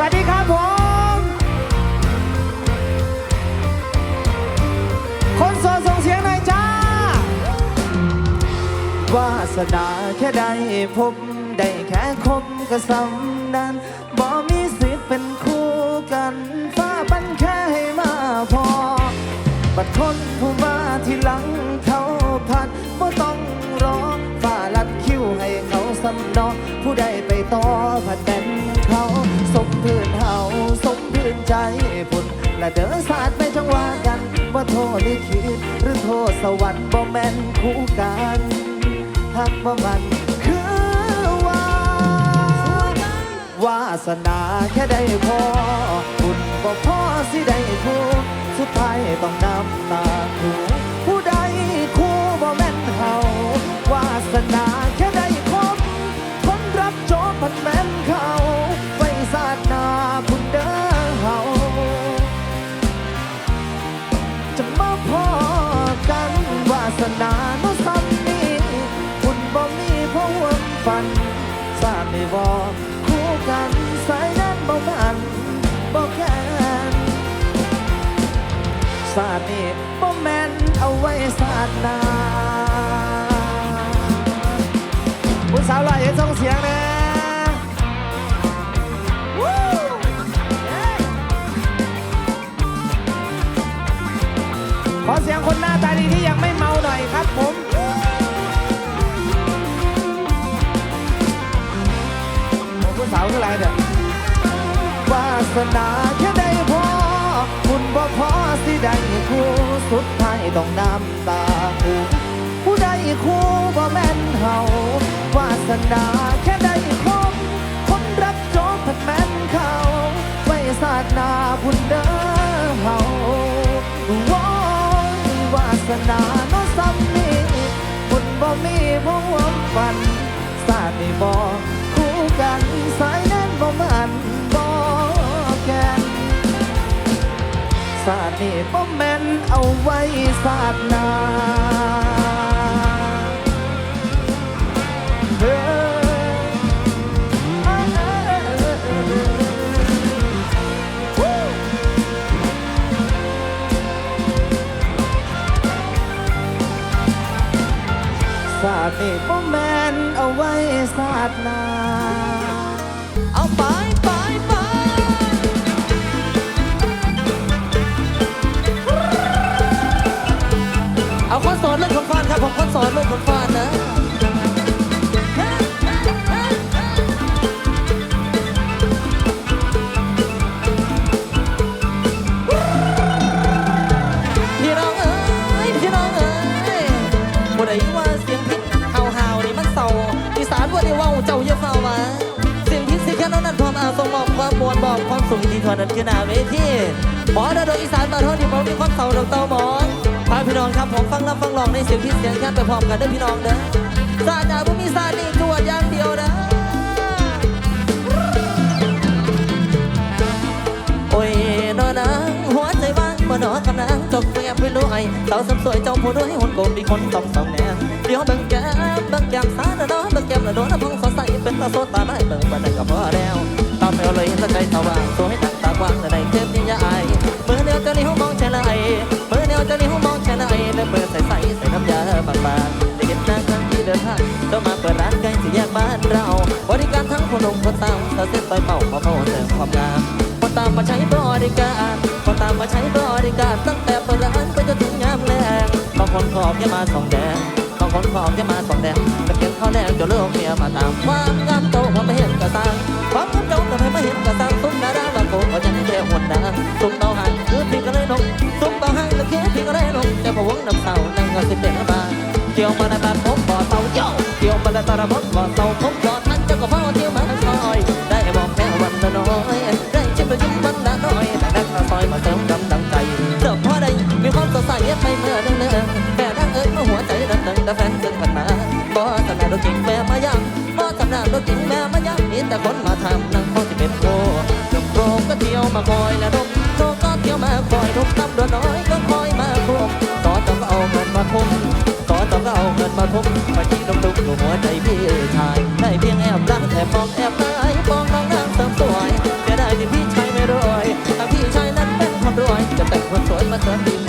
วัสดีครับผม คนโสดส่งเสียงหน่อยจ้าวาสนาแค่ได้พบ ได้แค่คบก็สำนันบ่มีสิทธิ์เป็นคู่กันฟ้าบันแค่ให้มาพอ บัดทนผู้มาที่หลังเขาพัดบ่ต้องรอฝ่าลัดคิ้วให้เขาสำนอผู้ใดไปต่อผัดเป็น พื้นเฮาสมพื้นใจพุ่นและเดินศาสตร์ไม่จังว่ากันว่าโทษลิขิตหรือโทษสวรรค์บ่แม่นคู่กันหักบ่มันคือว่าวาสนาแค่ได้พอบุญบ่พอสิได้คู่สุดท้ายต้องน้ำตาคู่ผู้ใดคู่บ่แม่นเฮาวาสนาแค่ได้คบคนรับโจบมันแม่นเขา สนาโนซ้ำนี้คุณบ่มีพวงฝันสางในวอคู่กันสายนั้นบ่มันบ่แค้นสาดนี้บ่แม่นเอาไว้สาดนาผู้สาวลอยให้ส่งเสียงนะขอเสียงคนหน้าตาดีที่ ครับผมโอ้ผู้สาวคืออะไรเนี่ยวาสนาแค่ได้พอคุณบ่พอสิได้คู่สุดท้ายต้องน้ำตาคู่ผู้ใดคู่บ่แม่นเฮาวาสนาแค่ได้คบคนรักจบผัดแม่นเขาไว้สาดนาพุ่นเด้อเฮาวอนวาสนา ซ้ำนี้คุณบ่มีพวงฝันสาดนี่บ่คู่กันสายแน่นบ่มันบ่แกนสาดนี่บ่แม่นเอาไว้สาดหนา สาดนี่บ่แมนเอาไว้สาดนาเอาไปไปไปเอาคนสอนเรื่องของฟันครับผมคนสอนเรื่องของฟัน นั้นคือหน้าเวทีหมอระดอีสานมาทอดที่ผมมีความเศร้าดอกเตาหมอนพาพี่น้องครับผมฟังรับฟังลองในเสียงพิษเสียงแค่ไปพร้อมกันเด้อพี่น้องเด้อซาดาบ่มีซาดีจวอย่างเดียวเด้อโอ้ยนอนางหัวใจว่างบ่นอนกำลังจกแก้มไปรวยสาวสมสวยเจ้าผู้ด้วยหุ่นโกมมีคนต้องสองแนวเดี๋ยวบิ่งแก้มบิ่งแก้มสาดนาะบิ่งแก้มละโดนพองสดใสเป็นตาโซตาไม้เบิ่งบันไดก็พอแล้วตามแมวเลยเห็นตะใจสว่างสวยตักตา กว้างแต่ในเจ็บนี่ยาอมือเดียวเจ้านี่หูมองช่ละไอมือเดียวเจ้านี่หูมองช่ละไอแล้วเปิดใส่ใส่ใส่น้ำยาบางๆได้เห็นหน้าครั้งที่เดินทางต้องมาเปิดร้านใกล้สี่แยกบ้านเรา บริการทั้งคนหนุ่มคนสาวสาเส้นต่อยเป่ามาเป่าเสริมความงามคนตามมาใช้บริการคนตามมาใช้บริการตั้งแต่เปิดร้านไปจนถึงยามแลงบางคนขอบแค่มาสองแดงบางคนขอบแค่มาสองแดงตะเกียงข้าวแดงจนเลิกเมียมาตามความงามโตความไม่เห็นกระซังความงามโตแต่ไม่เห็นกระซังตุ้มดาราบางโกก็จะมีแค่หัวหน้าตุ้มเบาหันคือพี่ก็เลยนกตุ้มเบาหันแล้วคือพี่ก็เลยนกแต่พอวงน้ำเสานั่งก็สิเป็นมาเกี่ยวมาในบ้าผมบ่อเสาเจ้าเกี่ยวมาในตาผมบ่อเสาผมบ่อทันเจ้าก็เฝ้าเที่ยวมาซอย ได้บอกแค่วันละน้อยได้ชิมไปชิมวันละน้อยแต่นั่งมาซอยมาเสริมกำลังใจเจ้าพ่อได้มีความสดใสไปเมื่อเนื่องๆแต่นั่งเอ้ยเมื่อหัวใจนั้นนึงแต่แฟนจึงผ่านมาบ่สำนักดอกจริงแม่มาย้ำบ่สำนักดอกจริงแม่มาย้ำมีแต่คนมาทำ มาคอยและรบโตก็เที่ยวมาคอยรบตำรวจน้อยก็คอยมาครบต่อต้องเอาเงินมาคมต่อต้องเอาเงินมาคมมาที่ลมดุกอยู่หัวใจพี่ชายได้เพียงแอบรักแต่ปองแอบตายปองน้องนางเติมสวยจะได้ที่พี่ชายไม่รวยถ้าพี่ชายนั้นเป็นคนรวยจะแต่งคนสวยมาเติมดี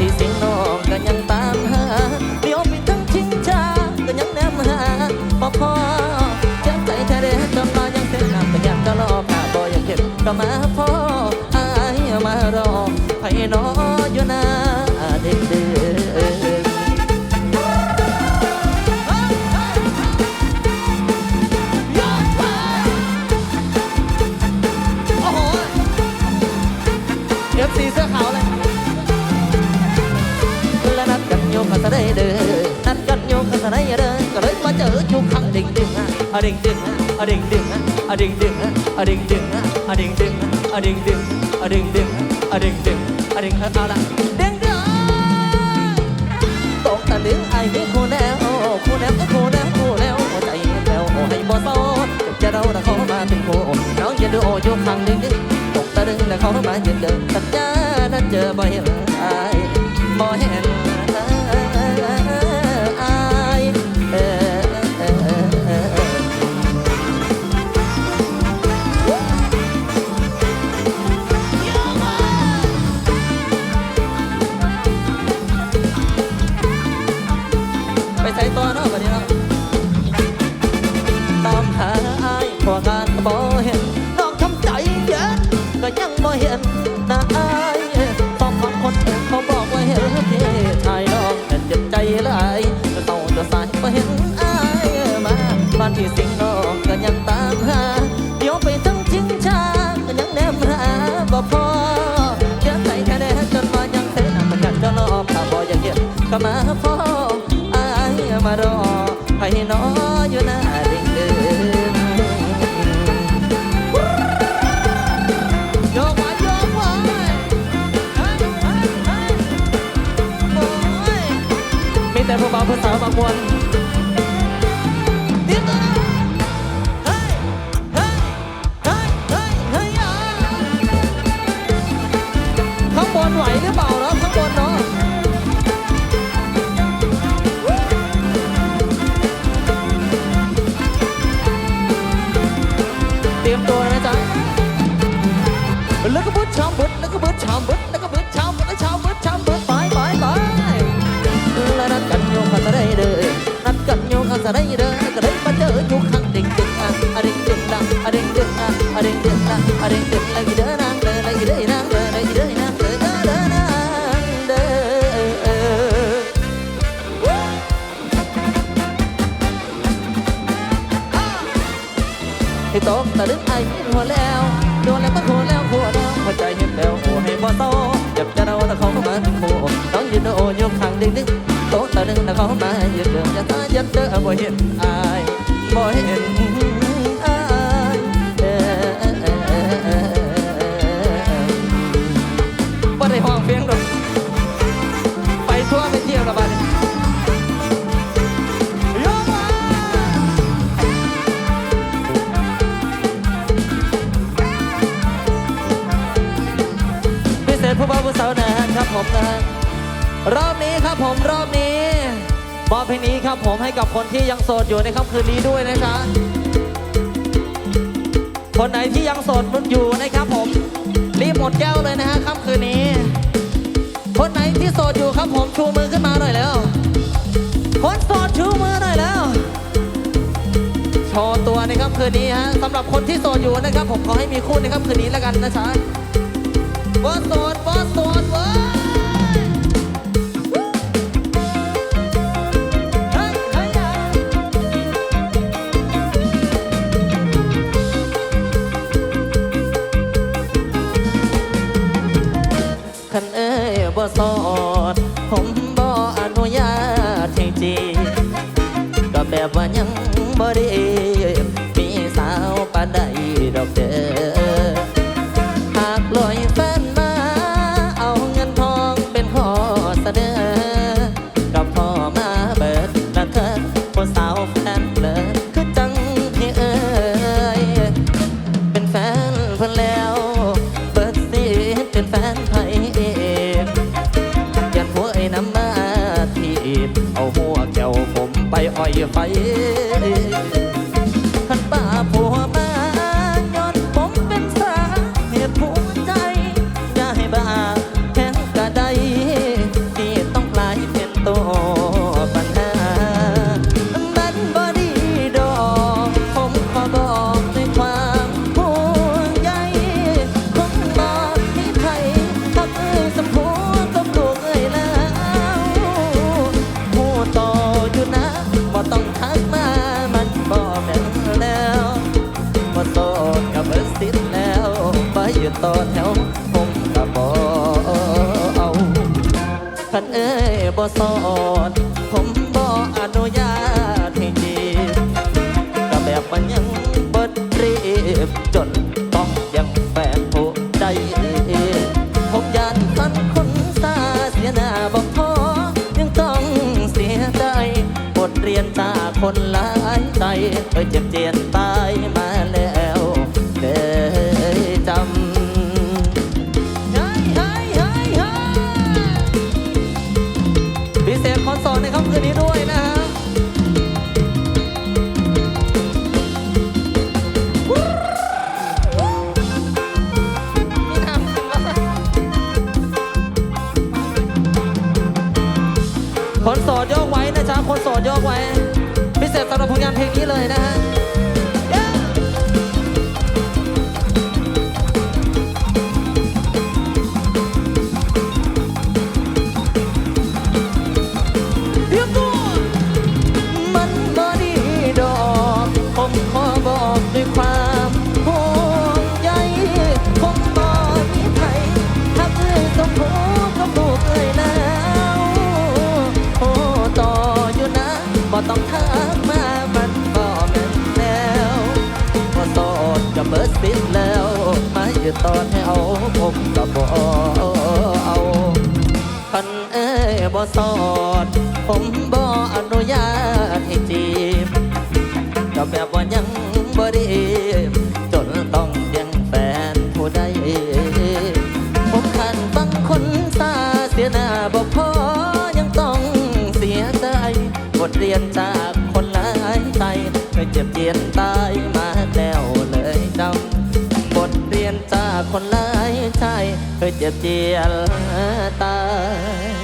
ที่เสียงน้องก็ยังตามหาเลี้ยวไปทั้งทิ้งชาก็ยังแนมหาพอพอจับใจทะเลจนมายังเส้นน้ำก็ยังก็รอผ่าบ่อยางเห็นก็มาพออายมารอให้น้ออยู่นาเด็กเดือ อะอะดิ่งดึงอะอะดิ่งดึงอะอะดิ่งดึงอะอะดิ่งดึงอะอะดิ่งดึงอะอะดิ่งดึงอะดิ่งดึงอะดิ่งดึงอะดิ่งเอาละเด้งเด้อตกตะลึงไอ้มีคู่แนวคู่แนวก็คู่แนวคู่แนวหัวใจแผ่วให้บ่โซดจะเราแต่เขามาเป็นคู่น้องอย่าดูโอยกขังดึงดึงตกตะลึงแต่เขามายืนเดินสัญญานั้นเจอบ่เห็ายมารอให้น้ออยู่หน้าดิ่งเดินโยกมาโยกมาเฮ้ยเฮ้ยเฮ้ยโอ้ยมีแต่ผู้บ่าวผู้สาวบางมวน เลยมาเจออยู่ข้างดิ่งดิ่งอะอะดิ่งดิ่งดังอะดิ่งดิ่งอะอะดิ่งดิ่งดังอะดิ่งดิ่งเลยเด้อนางเด้อเลยเด้อนางเด้อเลยเด้อนางเด้อเด้อเด้อนาง บ่โตเจ็บ ลงนี้ครับผมให้กับคนที่ยังโสดอยู่ในค่ำคืนนี้ด้วยนะจ๊ะคนไหนที่ยังโสดอยู่นะครับผม รีบหมดแก้วเลยนะฮะค่ำคืนนี้ คนไหนที่โสดอยู่ครับผมชูมือขึ้นมาหน่อยแล้ว คนโสดชูมือหน่อยแล้วโชว์ตัวในค่ำคืนนี้ฮะสำหรับคนที่โสดอยู่นะครับ ผมขอให้มีคู่ในค่ำคืนนี้แล้วกันนะจ๊ะบอสโสดบอสโสดว้ย สอด ผมบออนุญาตให้จีก็แบบว่ายังบ่ได้มีสาวปานใดดอกเด อ้อยไฟ ขันเอ้ยบ่สอนผมบ่อนุญาตให้จีก็แบบมันยังบิดรีบจนต้องยังแฟนผู้ใดผมยานคันคนตาเสียหน้าบอกพอยังต้องเสียใจบทเรียนตาคนหลายใจเคยเจ็บเจียนตาย ตอนให้เอาผมก็บอเอาพันเอบอสอด ผมบออนุญาตให้จีบก็แบบว่ายังบ่ดีจนต้องยังแฟนผู้ใด คนหลายใจเคยเจ็บเจียนตาย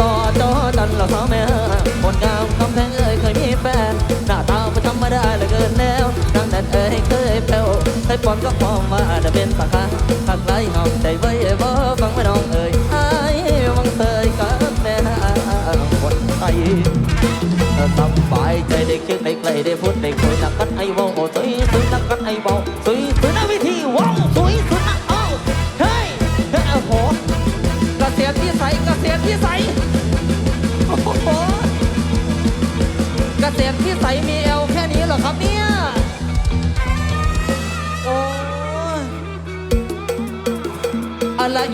ต่อจอดันเราท้อแม่คนงามคำแพงเอ่ยเคยมีแฟนหน้าตาไม่ธรรมดาเลยเกินแล้วนางนั้นเอ่ยเคยแปลวใครปอนก็พร้อมมาจะเป็นสากครั้กไรหอมใจไว้บ่ฟังไม่น้องเอ่ยไอ้วังเคยกับแม่คนไทยสบายใจได้คิดได้ใกลได้พูดได้คุยนักกันไอ้วงโอ้ยคุยนักกันไอ้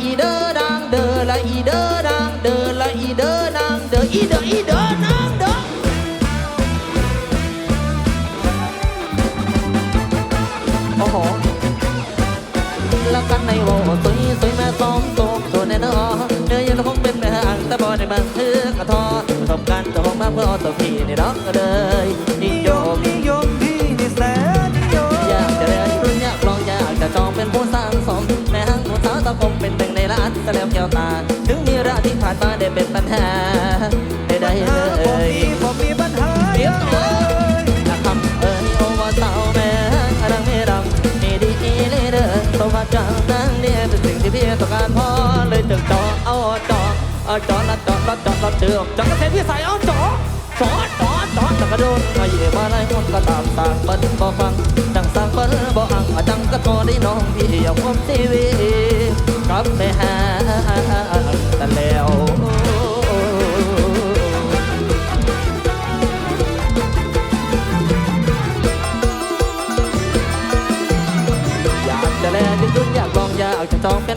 อีเด้อนางเด้อละอีเด้อนางเด้อละอีเด้อนางเด้ออีเด้ออีเด้อนางเด้อโอ้โหแล้วกันในโวสวยสวยแม่สองโตโตแน่นอนเนื้อยังคงเป็นแม่อ่างตะบอในบางเทือกกระทอประสบการณ์จะคงมาเพื่อออตโตพีในร็อกเลย เป็นปัญหาไม่ได้เลยผมมีปัญหาเดี๋ยวเลยถ้าคำเอ่ยโอว่าเศร้าแม่รังไม่รังมีดีเลยเด้อสวัสดีนั่งเนี่ยเป็นสิ่งที่พี่ต้องการพอเลยถึงจอเอาจอเอาจอละจอละจอละเจอจอก็เซ็นพี่ใส่เอาจอจอจอจอตะกระโดนมาเย่มาไล่คนก็ตามต่างปัดบ่ฟังจังสร้เปินบ่อังจังก็โตได้น้องพี่อย่าความทีวีกับไม่หาแต่แล้ว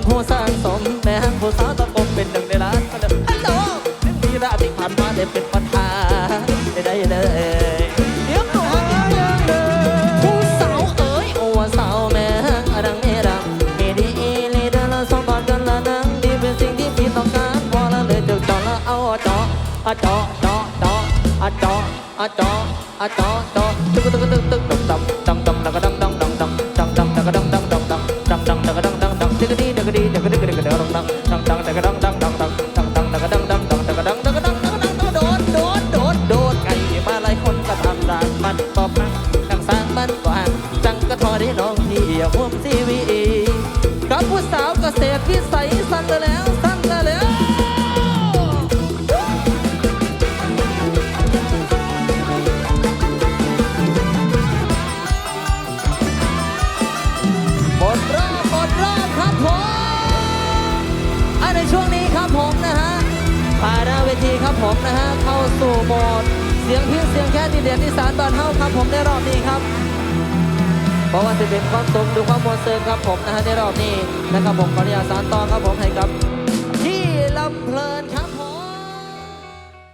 จะจองเป็นผู้สร้างสมแม่ผู้สาวตะกบเป็นหนึ่งในล้านก็เลยฮัลโหลนึกมีราที่ผ่านมาได้เป็นปัญหาได้ได้เลยเดี๋ยวหนูยังเลยผู้สาวเอ๋ยโอ้ว่าสาวแม่ดังเอดังมีดีลีเดอร์ละสองก่อนกันละนังดีเป็นสิ่งที่พี่ต้องการพอละเลยจึงจอละเอาจออะจอจอจออจออะจอ เพราะว่าจะเป็นความสมดูความมวลเซิงครับผมนะฮะในรอบนี้นะครับผมขออนุญาตสานต่อครับผมให้กับที่ลำเพลินครับ